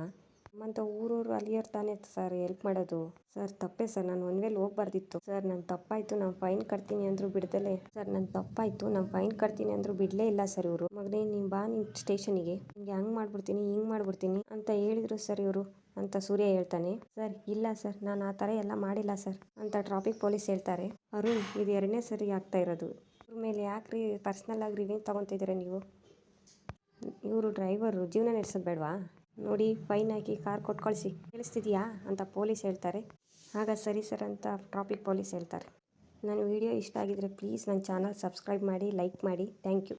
ನಮ್ಮಂಥ ಊರೂರು ಅಲ್ಲಿಯವ್ರು ತಾನೇ ಸರ್ ಹೆಲ್ಪ್ ಮಾಡೋದು. ಸರ್, ತಪ್ಪೇ ಸರ್, ನಾನು ಒನ್ ವೇಲ್ ಹೋಗ್ಬಾರ್ದಿತ್ತು. ಸರ್ ನನ್ನ ತಪ್ಪಾಯಿತು, ನಾನು ಫೈನ್ ಕಟ್ತೀನಿ ಅಂದರು ಬಿಡ್ದಲೆ. ಸರ್ ನನ್ನ ತಪ್ಪಾಯಿತು, ನಾನು ಫೈನ್ ಕಟ್ತೀನಿ ಅಂದರು ಬಿಡಲೇ ಇಲ್ಲ ಸರ್ ಇವರು. ಮಗನೇ, ನೀನು ಬಾ ನಿನ್ನ ಸ್ಟೇಷನಿಗೆ ನಿಂಗೆ ಹಂಗೆ ಮಾಡ್ಬಿಡ್ತೀನಿ, ಹಿಂಗೆ ಮಾಡ್ಬಿಡ್ತೀನಿ ಅಂತ ಹೇಳಿದ್ರು ಸರ್ ಇವರು ಅಂತ ಸೂರ್ಯ ಹೇಳ್ತಾನೆ. ಸರ್, ಇಲ್ಲ ಸರ್, ನಾನು ಆ ಥರ ಎಲ್ಲ ಮಾಡಿಲ್ಲ ಸರ್ ಅಂತ ಟ್ರಾಫಿಕ್ ಪೊಲೀಸ್ ಹೇಳ್ತಾರೆ. ಅರುಣ್, ಇದು ಎರಡನೇ ಸರಿ ಆಗ್ತಾ ಇರೋದು. ಮೇಲೆ ಯಾಕೆ ರೀ ಪರ್ಸ್ನಲ್ ಆಗಿ ರಿವ್ಯೂ ತೊಗೊತಿದ್ದೀರ ನೀವು? ಇವರು ಡ್ರೈವರು ಜೀವನ ನಡೆಸೋದು ಬೇಡವಾ? ನೋಡಿ ಫೈನ್ ಹಾಕಿ ಕಾರ್ ಕೊಟ್ಟು ಕಳಿಸಿ. ಕೇಳಿಸ್ತಿದೆಯಾ? ಅಂತ ಪೊಲೀಸ್ ಹೇಳ್ತಾರೆ. ಆಗ ಸರಿ ಸರ್ ಅಂತ ಟ್ರಾಫಿಕ್ ಪೊಲೀಸ್ ಹೇಳ್ತಾರೆ. ನನ್ನ ವಿಡಿಯೋ ಇಷ್ಟ ಆಗಿದ್ದರೆ ಪ್ಲೀಸ್ ನನ್ನ ಚಾನಲ್ ಸಬ್ಸ್ಕ್ರೈಬ್ ಮಾಡಿ ಲೈಕ್ ಮಾಡಿ. Thank you